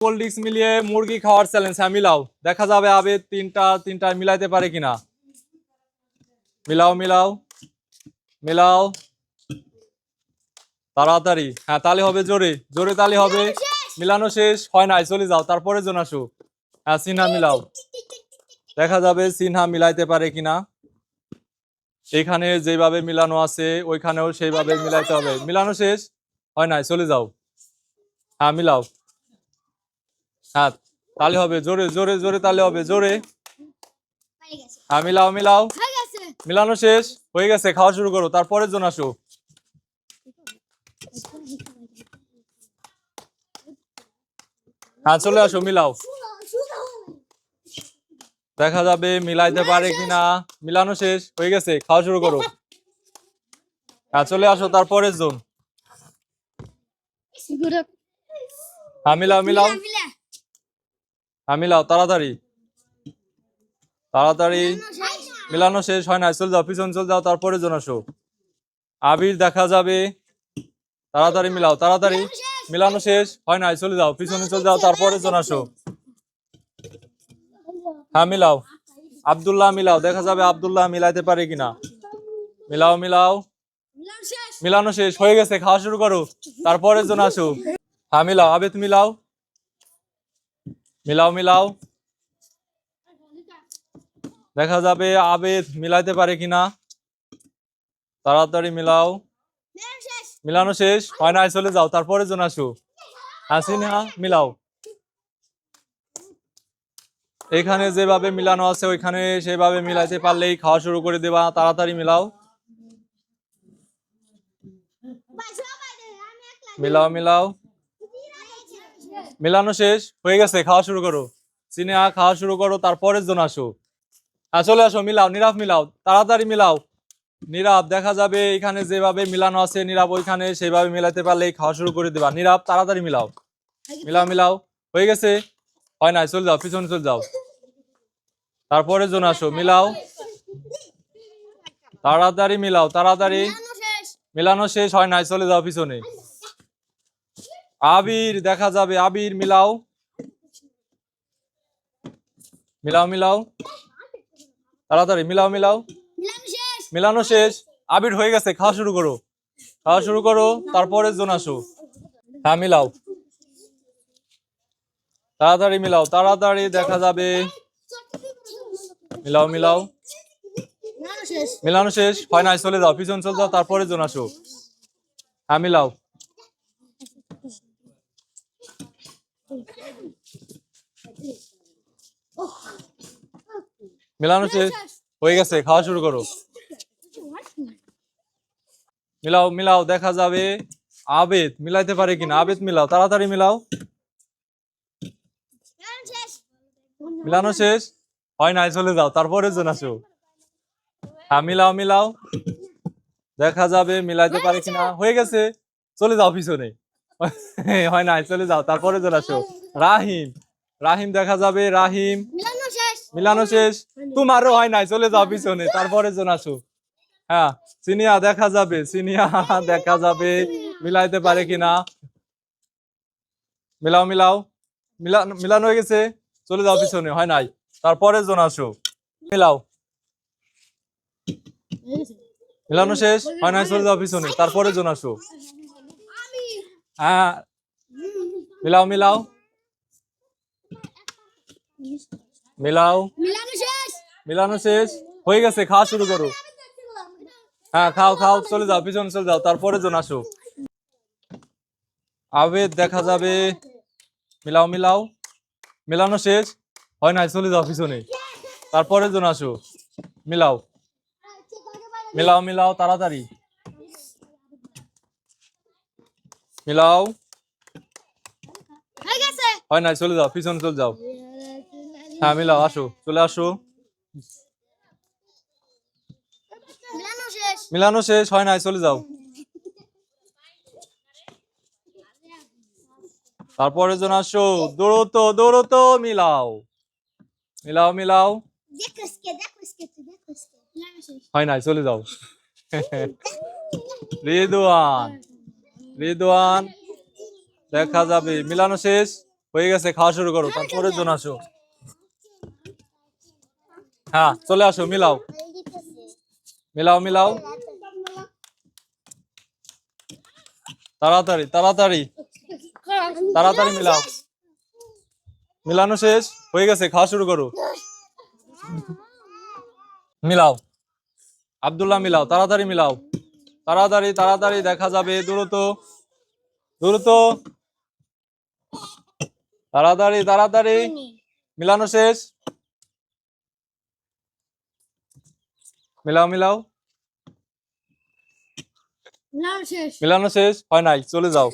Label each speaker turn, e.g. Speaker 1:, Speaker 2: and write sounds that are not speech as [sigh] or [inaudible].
Speaker 1: Cold মিলিয়ে মুরগি খাওয়ার চ্যালেঞ্জ হ্যাঁ মিলাও। দেখা যাবে আবে তিনটা তিনটা মিলাইতে পারে কিনা। মিলাও মিলাও মিলাও। তাড়াতাড়ি। হ্যাঁ তালে হবে জোরে। জোরে তালে হবে। মিলানো শেষ। হয় নাই, চলে যাও। তারপরে জন হ্যাঁ সিনহা, মিলাও। দেখা যাবে সিনহা মিলাইতে পারে কিনা। এখানে যেভাবে মিলানো আছে, ওইখানেও সেইভাবে মিলাইতে হবে। মিলানো শেষ। হয় নাই, চলে যাও। হ্যাঁ মিলাও। হ্যাঁ তালে হবে জোরে জোরে জোরে তালে হবে জোরে।
Speaker 2: হয়ে
Speaker 1: মিলাও মিলাও। মিলানো শেষ। হয়ে গেছে খাওয়া শুরু করো। তারপরে জন আসো। হ্যাঁ চলে আসো মিলাও। দেখা যাবে মিলাইতে পারে কিনা। মিলানো শেষ। হয়ে গেছে খাওয়া শুরু করো। হ্যাঁ চলে আসো তারপরে জন। হ্যাঁ মিলাও মিলাও।
Speaker 2: মিলে
Speaker 1: হ্যাঁ মিলাও, তাড়াতাড়ি। তাড়াতাড়ি। মিলানো শেষ হয় না চল যাও, পিছন চলে যাও, তারপরে জন আবির দেখা যাবে। তাড়াতাড়ি মিলাও, তাড়াতাড়ি। মিলানো শেষ হয় না চলে যাও, পিছনে চলে যাও, তারপরে জন হ্যাঁ মিলাও। আব্দুল্লাহ মিলাও, দেখা যাবে আব্দুল্লাহ মিলাইতে পারে কিনা। মিলাও মিলাও। মিলানো শেষ, হয়ে গেছে, খাওয়া শুরু করো, তারপরে জন হ্যাঁ মিলাও, আবেদ মিলাও। মিলাও মিলাও। দেখা যাবে আবেদ মিলাইতে পারে কিনা। তাড়াতাড়ি মিলাও। মিলানো শেষ। হয় না চলে যাও। তারপরে জন আসো। হ্যাঁ সিনহা, মিলাও। এখানে যেভাবে মিলানো আছে, ওইখানে সেভাবে মিলাইতে পারলেই খাওয়া শুরু করে দেবা। তাড়াতাড়ি মিলাও। মিলাও মিলাও। মিলানো শেষ হয়ে গেছে খাওয়া শুরু করো। সিনেহা খাওয়া শুরু করো তারপরে জন আসো। হ্যাঁ চলে আসো মিলাও নীরব মিলাও তাড়াতাড়ি মিলাও। নীরব দেখা যাবে এখানে যেভাবে মিলানো আছে নীরব ওইখানে সেভাবে মিলাতে পারলেই খাওয়া শুরু করে দেবা। নীরব তাড়াতাড়ি মিলাও। মিলাও মিলাও হয়ে গেছে। হয় নাই চলে যাও পিছনে চলে যাও। তারপরে জন আসো মিলাও। তাড়াতাড়ি মিলাও তাড়াতাড়ি।
Speaker 2: মিলানো শেষ।
Speaker 1: মিলানো শেষ হয় নাই চলে যাও পিছনে। আবির দেখা যাবে। আবির মিলাও। মিলাও মিলাও। তাড়াতাড়ি মিলাও মিলাও। মিলানো শেষ। আবির হয়ে গেছে খাওয়া শুরু করো। খাওয়া শুরু করো তারপরে জন আসো। হ্যাঁ মিলাও। তাড়াতাড়ি মিলাও তাড়াতাড়ি দেখা যাবে। মিলাও মিলাও।
Speaker 2: মিলানো শেষ।
Speaker 1: হয় নাই চলে যাও পিছন চলে যাও তারপরে জন আসো। হ্যাঁ মিলাও। মিলানো শেষ। হয়ে গেছে খাওয়া শুরু করো। মিলাও মিলাও দেখা যাবে। আবেদ মিলাইতে পারে কিনা? আবেদ মিলাও তাড়াতাড়ি মিলাও।
Speaker 2: মিলানো শেষ।
Speaker 1: মিলানো শেষ? হয় নাই চলে যাও তারপরে জন আসো। হ্যাঁ মিলাও মিলাও। দেখা যাবে মিলাইতে পারে কিনা? হয়ে গেছে চলে যাও পিছনে। [laughs] হয় নাই চলে যাও তারপরে জন আসো। রাহিম রাহিম দেখা যাবে রাহিম।
Speaker 2: মিলানো শেষ।
Speaker 1: তোমারও হয় নাই চলে যাও পিছনে তারপরে জন আসো হ্যাঁ সিনিয়া দেখা যাবে সিনিয়া দেখা যাবে মিলাইতে পারে কিনা। মিলাও মিলাও। মিলানো হয়ে গেছে চলে যাও পিছনে হয় নাই। তারপরে জন আসো মিলাও। মিলানো শেষ হয় নাই চলে যাও পিছনে তারপরে জন আসো হ্যাঁ। মিলাও মিলাও। মিলাও।
Speaker 2: মিলানো শেষ।
Speaker 1: হয়ে গেছে খাওয়া শুরু করো। হ্যাঁ খাও খাও চলে যাও পিছনে চলে যাও তারপরে জন আসো। আবেদ দেখা যাবে। মিলাও মিলাও। মিলানো শেষ। হয় নাই চলে যাও পিছনে। তারপরে জন আসো। মিলাও। মিলাও মিলাও তাড়াতাড়ি। মিলাও।
Speaker 2: হয়
Speaker 1: নাই চলে যাও পিছনে চলে যাও। হ্যাঁ মিলাও আসো চলে আসো।
Speaker 2: মিলানো শেষ।
Speaker 1: হয় নাই চলে যাও। তারপরে জন আসো দৌড়ত দৌড়ত মিলাও। মিলাও মিলাও। হয় নাই চলে যাও। [laughs] রিদওয়ান রিদওয়ান দেখা যাবে মিলানো শেষ হয়ে গেছে খাওয়া শুরু করো তারপরে জন আসো। হ্যাঁ চলে আসো, মিলাও। মিলাও মিলাও। তাড়াতাড়ি তাড়াতাড়ি। তাড়াতাড়ি মিলাও। মিলানো শেষ, হয়ে গেছে, খাওয়া শুরু করো। মিলাও। আব্দুল্লাহ, মিলাও। তাড়াতাড়ি মিলাও। তাড়াতাড়ি তাড়াতাড়ি, দেখা যাবে, দ্রুত। দ্রুত। তাড়াতাড়ি তাড়াতাড়ি। মিলানো শেষ। মিলাও মিলাও।
Speaker 2: মিলানো শেষ।
Speaker 1: মিলানো শেষ? হয় নাই চলে যাও।